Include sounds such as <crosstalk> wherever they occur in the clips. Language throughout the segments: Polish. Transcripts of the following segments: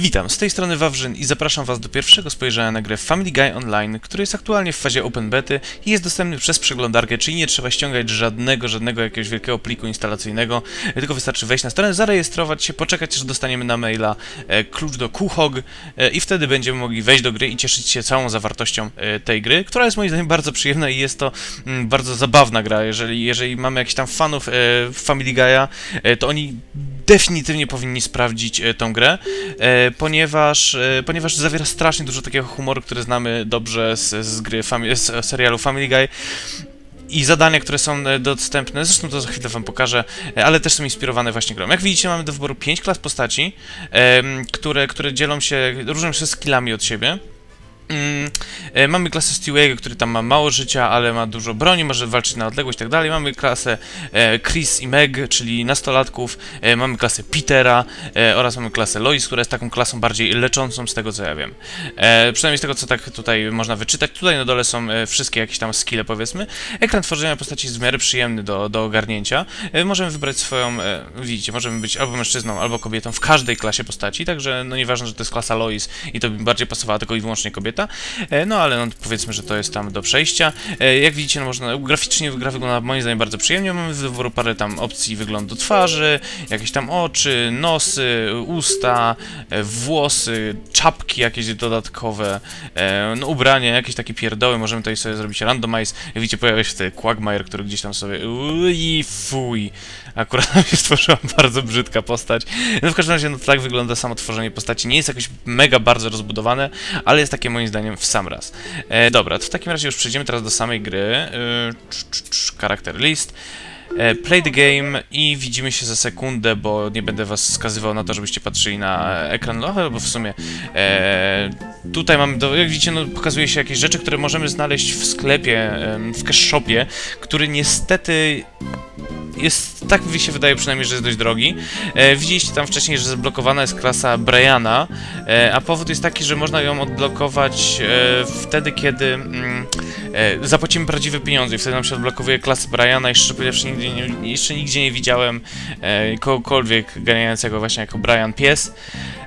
Witam, z tej strony Wawrzyn i zapraszam Was do pierwszego spojrzenia na grę Family Guy Online, który jest aktualnie w fazie open bety i jest dostępny przez przeglądarkę, czyli nie trzeba ściągać żadnego, żadnego jakiegoś wielkiego pliku instalacyjnego, tylko wystarczy wejść na stronę, zarejestrować się, poczekać aż dostaniemy na maila e, klucz do Kuhog e, i wtedy będziemy mogli wejść do gry i cieszyć się całą zawartością e, tej gry, która jest moim zdaniem bardzo przyjemna i jest to mm, bardzo zabawna gra, jeżeli, jeżeli mamy jakichś tam fanów Family Guy'a, to oni definitywnie powinni sprawdzić e, tą grę, e, ponieważ, e, ponieważ zawiera strasznie dużo takiego humoru, który znamy dobrze z, z gry, z serialu Family Guy. I zadania, które są dostępne, zresztą to za chwilę wam pokażę, ale też są inspirowane właśnie grą. Jak widzicie, mamy do wyboru 5 klas postaci, które, które dzielą się, różnią się skillami od siebie. Mm, e, mamy klasę Stewie'ego, który tam ma mało życia, ale ma dużo broni, może walczyć na odległość i tak dalej. Mamy klasę e, Chris i Meg, czyli nastolatków. E, mamy klasę Petera oraz mamy klasę Lois, która jest taką klasą bardziej leczącą, z tego co ja wiem. Przynajmniej z tego co tak tutaj można wyczytać. Tutaj na dole są wszystkie jakieś tam skille, powiedzmy. Ekran tworzenia postaci jest w miarę przyjemny do, do ogarnięcia. Możemy wybrać swoją, widzicie, możemy być albo mężczyzną, albo kobietą w każdej klasie postaci, także no nieważne, że to jest klasa Lois i to by bardziej pasowała tylko i wyłącznie kobieta. E, No ale no, powiedzmy, że to jest tam do przejścia. E, Jak widzicie, no można, graficznie gra wygląda moim zdaniem bardzo przyjemnie. Mamy do wyboru parę tam opcji wyglądu twarzy, jakieś tam oczy, nosy, usta, e, włosy, czapki jakieś dodatkowe, e, no ubrania, jakieś takie pierdoły. Możemy tutaj sobie zrobić randomize. Jak widzicie, pojawia się tutaj Quagmire, który gdzieś tam sobie i fuj. Akurat nam się stworzyła bardzo brzydka postać. No w każdym razie, no tak wygląda samo tworzenie postaci. Nie jest jakoś mega bardzo rozbudowane, ale jest takie moim zdaniem w sam raz. E, dobra, to w takim razie już przejdziemy teraz do samej gry. E, list. E, Play the game i widzimy się za sekundę, bo nie będę was wskazywał na to, żebyście patrzyli na ekran, no bo w sumie e, tutaj mamy, do, jak widzicie, no, pokazuje się jakieś rzeczy, które możemy znaleźć w sklepie, w cash shopie, który niestety jest, tak mi się wydaje przynajmniej, że jest dość drogi. E, widzieliście tam wcześniej, że zablokowana jest klasa Briana, e, a powód jest taki, że można ją odblokować e, wtedy, kiedy mm, e, zapłacimy prawdziwe pieniądze i wtedy nam się odblokowuje klasę Briana szczerze powiedziawszy nigdy nie, jeszcze nigdzie nie widziałem e, kogokolwiek ganiającego właśnie jako Brian Pies.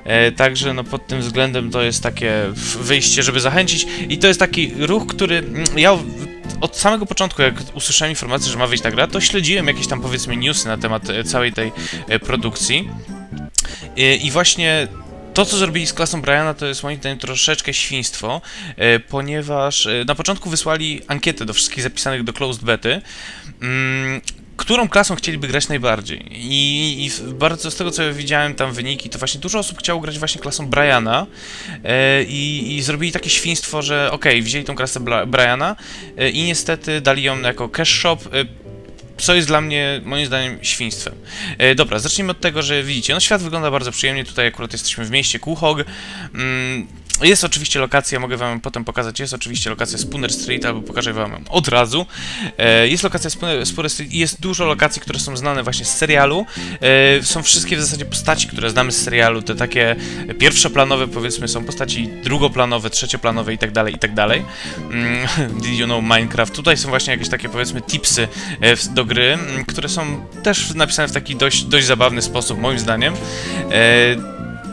E, także no pod tym względem to jest takie wyjście, żeby zachęcić i to jest taki ruch, który mm, ja od samego początku, jak usłyszałem informację, że ma wyjść ta gra, to śledziłem jakieś tam powiedzmy newsy na temat e, całej tej e, produkcji. E, I właśnie to, co zrobili z klasą Briana, to jest moim zdaniem troszeczkę świństwo, ponieważ na początku wysłali ankietę do wszystkich zapisanych do closed bety, mm, którą klasą chcieliby grać najbardziej. I, I bardzo z tego, co ja widziałem tam wyniki, to właśnie dużo osób chciało grać właśnie klasą Briana e, i, i zrobili takie świństwo, że okej, wzięli tą klasę Briana e, i niestety dali ją jako cash shop, e, co jest dla mnie, moim zdaniem, świństwem. E, dobra, zacznijmy od tego, że widzicie, no świat wygląda bardzo przyjemnie, tutaj akurat jesteśmy w mieście Kuhog. Mm, jest oczywiście lokacja, mogę wam potem pokazać, jest oczywiście lokacja Spooner Street, albo pokażę wam od razu. E, jest lokacja Spooner, Spooner Street i jest dużo lokacji, które są znane właśnie z serialu. E, są wszystkie w zasadzie postaci, które znamy z serialu, te takie pierwszoplanowe powiedzmy są postaci drugoplanowe, trzecioplanowe i tak dalej, i tak dalej. Mm, <laughs> Did you know Minecraft? Tutaj są właśnie jakieś takie powiedzmy tipsy e, do gry, m, które są też napisane w taki dość, dość zabawny sposób, moim zdaniem.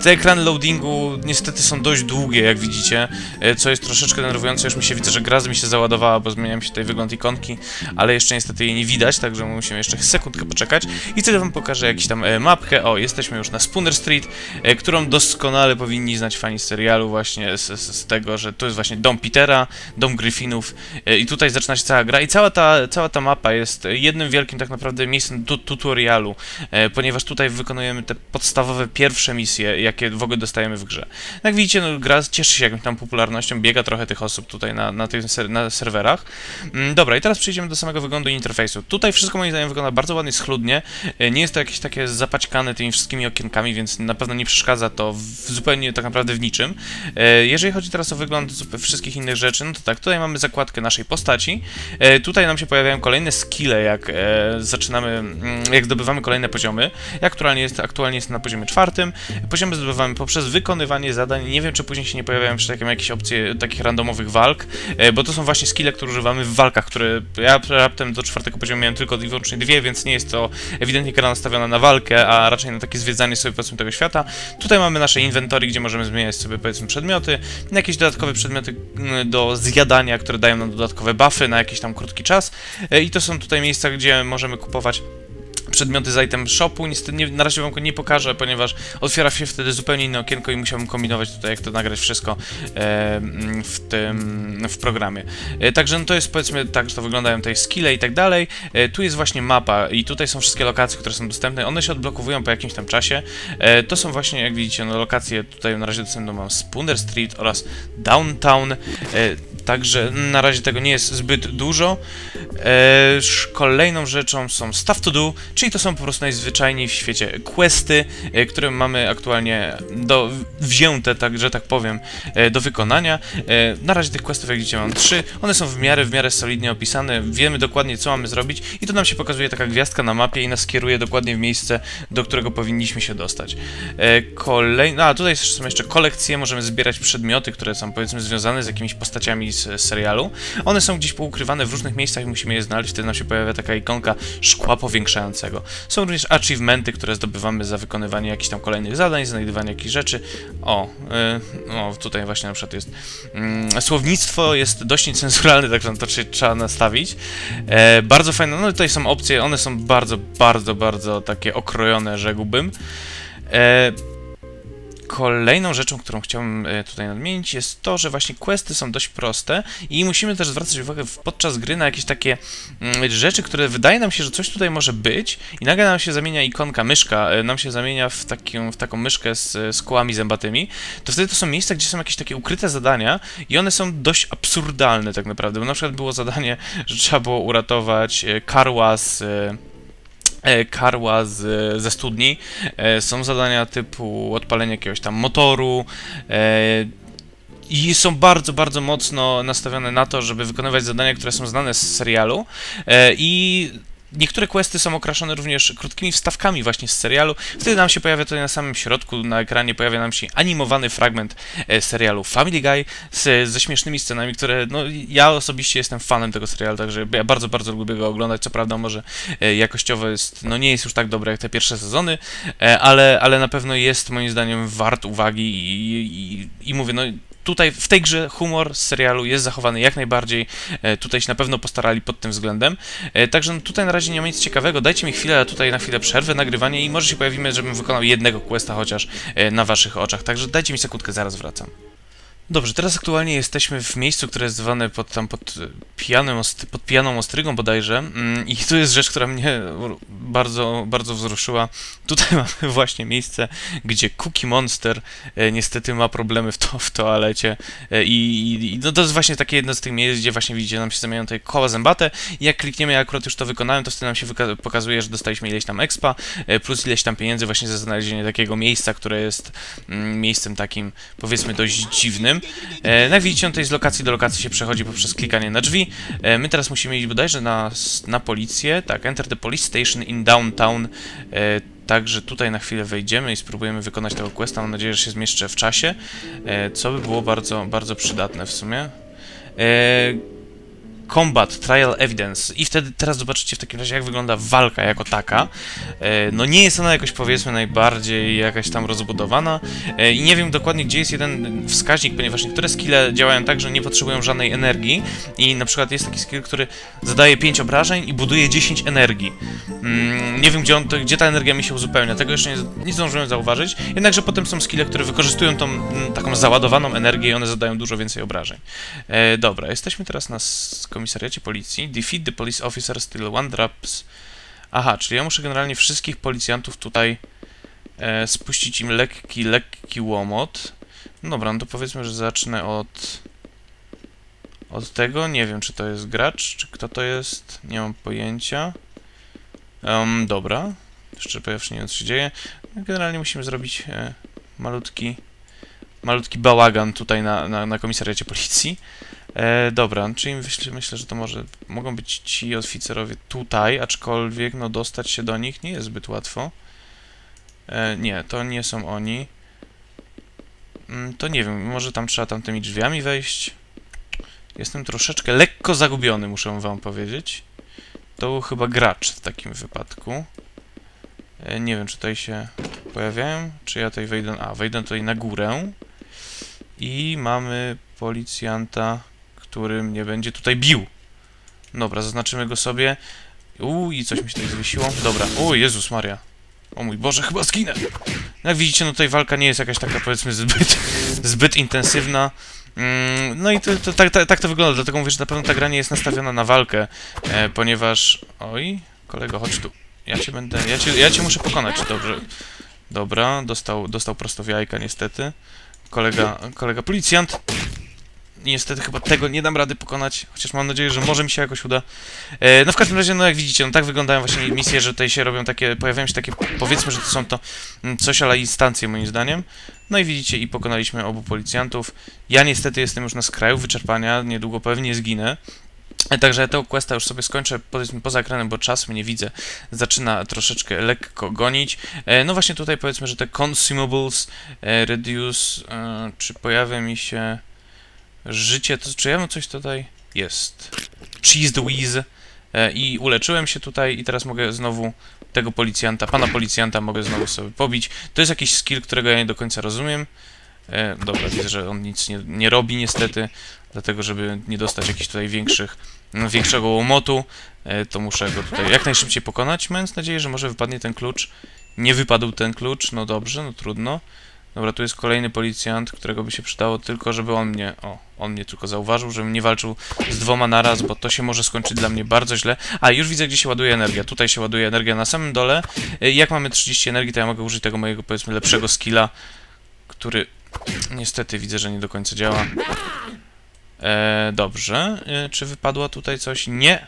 Te ekrany loadingu niestety są dość długie, jak widzicie, e, co jest troszeczkę denerwujące. Już mi się widzę, że gra mi się załadowała, bo zmieniam się tutaj wygląd ikonki, ale jeszcze niestety jej nie widać, także musimy jeszcze sekundkę poczekać. I wtedy wam pokażę jakiś tam e, mapkę. O, jesteśmy już na Spooner Street, e, którą doskonale powinni znać fani serialu właśnie z, z, tego, że to jest właśnie dom Petera, dom Griffinów e, i tutaj zaczyna się cała gra i cała ta, cała ta mapa jest jednym wielkim tak naprawdę miejscem tu, tutorialu, ponieważ tutaj wykonujemy te podstawowe pierwsze misje, jakie w ogóle dostajemy w grze. Jak widzicie, no, gra cieszy się jakąś tam popularnością, biega trochę tych osób tutaj na, na tych ser na serwerach. Mm, dobra, i teraz przejdziemy do samego wyglądu interfejsu. Tutaj wszystko moim zdaniem wygląda bardzo ładnie, schludnie. E, Nie jest to jakieś takie zapaćkane tymi wszystkimi okienkami, więc na pewno nie przeszkadza to w, zupełnie tak naprawdę w niczym. E, Jeżeli chodzi teraz o wygląd wszystkich innych rzeczy, no to tak, tutaj mamy zakładkę naszej postaci. E, Tutaj nam się pojawiają kolejne skille, jak zaczynamy, mm, jak zdobywamy kolejne poziomy. Ja aktualnie jest, aktualnie jest na poziomie czwartym. Poziomy zdobywamy poprzez wykonywanie zadań. Nie wiem, czy później się nie pojawiają jeszcze takie jakieś opcje takich randomowych walk, e, bo to są właśnie skille, które używamy w walkach, które ja raptem do czwartego poziomu miałem tylko i wyłącznie dwie, więc nie jest to ewidentnie gra nastawiona na walkę, a raczej na takie zwiedzanie sobie powiedzmy tego świata. Tutaj mamy nasze inwentory, gdzie możemy zmieniać sobie powiedzmy przedmioty, jakieś dodatkowe przedmioty mm, do zjadania, które dają nam dodatkowe buffy na jakiś tam krótki czas e, i to są tutaj miejsca, gdzie możemy kupować przedmioty z item shopu. Niestety nie, na razie wam go nie pokażę, ponieważ otwiera się wtedy zupełnie inne okienko i musiałbym kombinować tutaj, jak to nagrać wszystko e, w tym w programie. E, także no to jest powiedzmy tak, że to wyglądają tutaj skille i tak dalej. E, tu jest właśnie mapa i tutaj są wszystkie lokacje, które są dostępne. One się odblokowują po jakimś tam czasie. E, to są właśnie, jak widzicie, no, lokacje tutaj na razie dostępne mam Spooner Street oraz Downtown. E, Także na razie tego nie jest zbyt dużo. Kolejną rzeczą są stuff to do, czyli to są po prostu najzwyczajniej w świecie questy, e, które mamy aktualnie do, wzięte, tak, że tak powiem, e, do wykonania. E, na razie tych questów, jak widzicie, mam trzy. One są w miarę, w miarę solidnie opisane. Wiemy dokładnie, co mamy zrobić i to nam się pokazuje taka gwiazdka na mapie i nas kieruje dokładnie w miejsce, do którego powinniśmy się dostać. Kolejna, a tutaj są jeszcze kolekcje, możemy zbierać przedmioty, które są powiedzmy związane z jakimiś postaciami z serialu. One są gdzieś poukrywane w różnych miejscach i je znaleźć, wtedy nam się pojawia taka ikonka szkła powiększającego. Są również achievementy, które zdobywamy za wykonywanie jakichś tam kolejnych zadań, znajdywanie jakichś rzeczy. O, yy, o tutaj właśnie na przykład jest yy, słownictwo jest dość niecenzuralne, także to trzeba nastawić. E, bardzo fajne, no tutaj są opcje, one są bardzo, bardzo, bardzo takie okrojone, rzekłbym. E, Kolejną rzeczą, którą chciałbym e, tutaj nadmienić jest to, że właśnie questy są dość proste i musimy też zwracać uwagę podczas gry na jakieś takie mm, rzeczy, które wydaje nam się, że coś tutaj może być i nagle nam się zamienia ikonka, myszka, e, nam się zamienia w, w taką myszkę z, z kołami zębatymi, to wtedy to są miejsca, gdzie są jakieś takie ukryte zadania i one są dość absurdalne tak naprawdę, bo na przykład było zadanie, że trzeba było uratować e, karła z E, karła z, ze studni. E, są zadania typu odpalenie jakiegoś tam motoru, e, i są bardzo, bardzo mocno nastawione na to, żeby wykonywać zadania, które są znane z serialu i Niektóre questy są okraszone również krótkimi wstawkami właśnie z serialu. Wtedy nam się pojawia tutaj na samym środku, na ekranie pojawia nam się animowany fragment e, serialu Family Guy z, ze śmiesznymi scenami, które, no ja osobiście jestem fanem tego serialu, także ja bardzo, bardzo lubię go oglądać. Co prawda może e, jakościowo jest, no nie jest już tak dobre jak te pierwsze sezony, e, ale, ale na pewno jest moim zdaniem wart uwagi i, i, i mówię, no tutaj w tej grze humor z serialu jest zachowany jak najbardziej. E, tutaj się na pewno postarali pod tym względem. E, także no tutaj na razie nie ma nic ciekawego. Dajcie mi chwilę, tutaj na chwilę przerwę nagrywanie i może się pojawimy, żebym wykonał jednego questa chociaż e, na waszych oczach. Także dajcie mi sekundkę, zaraz wracam. Dobrze, teraz aktualnie jesteśmy w miejscu, które jest zwane pod, tam pod, pijanym, pod pijaną ostrygą bodajże mm, i to jest rzecz, która mnie bardzo, bardzo wzruszyła. Tutaj <laughs> mamy właśnie miejsce, gdzie Cookie Monster e, niestety ma problemy w, to, w toalecie e, i, i no to jest właśnie takie jedno z tych miejsc, gdzie właśnie widzicie, nam się zamieniają tutaj koła zębate jak klikniemy, ja akurat już to wykonałem, to wtedy nam się pokazuje, że dostaliśmy ileś tam expa, e, plus ileś tam pieniędzy właśnie za znalezienie takiego miejsca, które jest mm, miejscem takim, powiedzmy, dość dziwnym. E, no jak widzicie, tutaj z lokacji do lokacji się przechodzi poprzez klikanie na drzwi. E, my teraz musimy iść bodajże na, na policję. Tak, enter the police station in downtown. E, także tutaj na chwilę wejdziemy i spróbujemy wykonać tego questa. Mam nadzieję, że się zmieszczę w czasie, e, co by było bardzo, bardzo przydatne w sumie. Combat Trial Evidence i wtedy teraz zobaczycie w takim razie jak wygląda walka jako taka. E, no nie jest ona jakoś powiedzmy najbardziej jakaś tam rozbudowana e, i nie wiem dokładnie gdzie jest jeden wskaźnik, ponieważ niektóre skille działają tak, że nie potrzebują żadnej energii i na przykład jest taki skill, który zadaje 5 obrażeń i buduje 10 energii. Mm, nie wiem gdzie, on, gdzie ta energia mi się uzupełnia, tego jeszcze nie, nie zdążyłem zauważyć, jednakże potem są skille, które wykorzystują tą mm, taką załadowaną energię i one zadają dużo więcej obrażeń. E, dobra, jesteśmy teraz na komisariacie policji. Defeat the police officer still one drops. Aha, czyli ja muszę generalnie wszystkich policjantów tutaj e, spuścić im lekki, lekki łomot. No dobra, no to powiedzmy, że zacznę od... Od tego. Nie wiem, czy to jest gracz, czy kto to jest. Nie mam pojęcia. Um, dobra. Jeszcze powiedziawszy, nie wiem, co się dzieje. Generalnie musimy zrobić e, malutki malutki bałagan tutaj na, na, na komisariacie policji. E, dobra, czyli myślę, myślę, że to może mogą być ci oficerowie tutaj, aczkolwiek no dostać się do nich nie jest zbyt łatwo. E, nie, to nie są oni. mm, to nie wiem, może tam trzeba tamtymi drzwiami wejść. Jestem troszeczkę lekko zagubiony, muszę wam powiedzieć. To był chyba gracz w takim wypadku. E, Nie wiem, czy tutaj się pojawiają, czy ja tutaj wejdę... A, wejdę tutaj na górę. I mamy policjanta, który mnie będzie tutaj bił. Dobra, zaznaczymy go sobie. Uuu, i coś mi się tutaj zwiesiło. Dobra, o Jezus Maria. O mój Boże, chyba zginę. No Jak widzicie, no tutaj walka nie jest jakaś taka, powiedzmy, zbyt, <laughs> zbyt intensywna. Mm, No i to, to, tak, tak, tak to wygląda, dlatego mówię, że na pewno ta gra nie jest nastawiona na walkę, e, ponieważ... Oj, kolego, chodź tu. Ja cię będę... Ja cię, ja cię muszę pokonać, dobrze. Dobra, dostał, dostał prosto w jajka, niestety. Kolega, kolega policjant. Niestety chyba tego nie dam rady pokonać, chociaż mam nadzieję, że może mi się jakoś uda. E, no w każdym razie, no jak widzicie, no tak wyglądają właśnie misje, że tutaj się robią takie, pojawiają się takie, powiedzmy, że to są to mm, coś ale instancje moim zdaniem. No i widzicie, i pokonaliśmy obu policjantów. Ja niestety jestem już na skraju wyczerpania, niedługo pewnie zginę. E, Także tego questa już sobie skończę, powiedzmy poza ekranem, bo czas mnie widzę, zaczyna troszeczkę lekko gonić. E, No właśnie tutaj powiedzmy, że te consumables, e, reduce, e, czy pojawia mi się życie, to czy ja mam coś tutaj? Jest. Cheese Wheeze. E, I uleczyłem się tutaj i teraz mogę znowu tego policjanta, pana policjanta mogę znowu sobie pobić. To jest jakiś skill, którego ja nie do końca rozumiem. E, dobra, widzę, że on nic nie, nie robi niestety, dlatego żeby nie dostać jakichś tutaj większych, większego łomotu, e, to muszę go tutaj jak najszybciej pokonać, mając nadzieję, że może wypadnie ten klucz. Nie wypadł ten klucz, no dobrze, no trudno. Dobra, tu jest kolejny policjant, którego by się przydało tylko, żeby on mnie, o, on mnie tylko zauważył, żebym nie walczył z dwoma naraz, bo to się może skończyć dla mnie bardzo źle. A, już widzę, gdzie się ładuje energia. Tutaj się ładuje energia na samym dole. E, Jak mamy 30 energii, to ja mogę użyć tego mojego, powiedzmy, lepszego skilla, który niestety widzę, że nie do końca działa. E, dobrze. E, czy wypadło tutaj coś? Nie.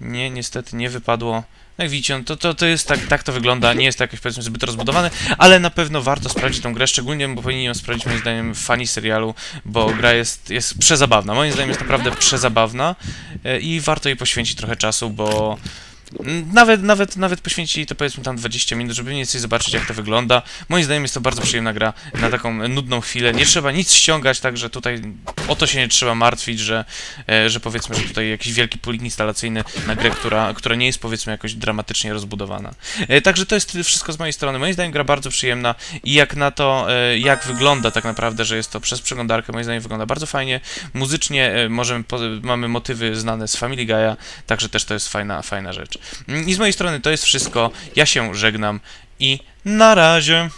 Nie, niestety nie wypadło. Jak widzicie, no to, to, to jest tak, tak to wygląda, nie jest to jakoś powiedzmy zbyt rozbudowane, ale na pewno warto sprawdzić tą grę, szczególnie bo powinni ją sprawdzić moim zdaniem fani serialu, bo gra jest, jest przezabawna, moim zdaniem jest naprawdę przezabawna e, i warto jej poświęcić trochę czasu, bo nawet, nawet, nawet poświęcić jej to powiedzmy tam 20 minut, żeby mniej więcej zobaczyć jak to wygląda. Moim zdaniem jest to bardzo przyjemna gra na taką nudną chwilę, nie trzeba nic ściągać, także tutaj o to się nie trzeba martwić, że, e, że powiedzmy, że tutaj jakiś wielki plik instalacyjny na grę, która, która nie jest powiedzmy jakoś dramatycznie rozbudowana. E, Także to jest wszystko z mojej strony. Moim zdaniem gra bardzo przyjemna i jak na to, e, jak wygląda tak naprawdę, że jest to przez przeglądarkę, moim zdaniem wygląda bardzo fajnie. Muzycznie możemy, mamy motywy znane z Family Guy'a, także też to jest fajna, fajna rzecz. I z mojej strony to jest wszystko. Ja się żegnam i na razie.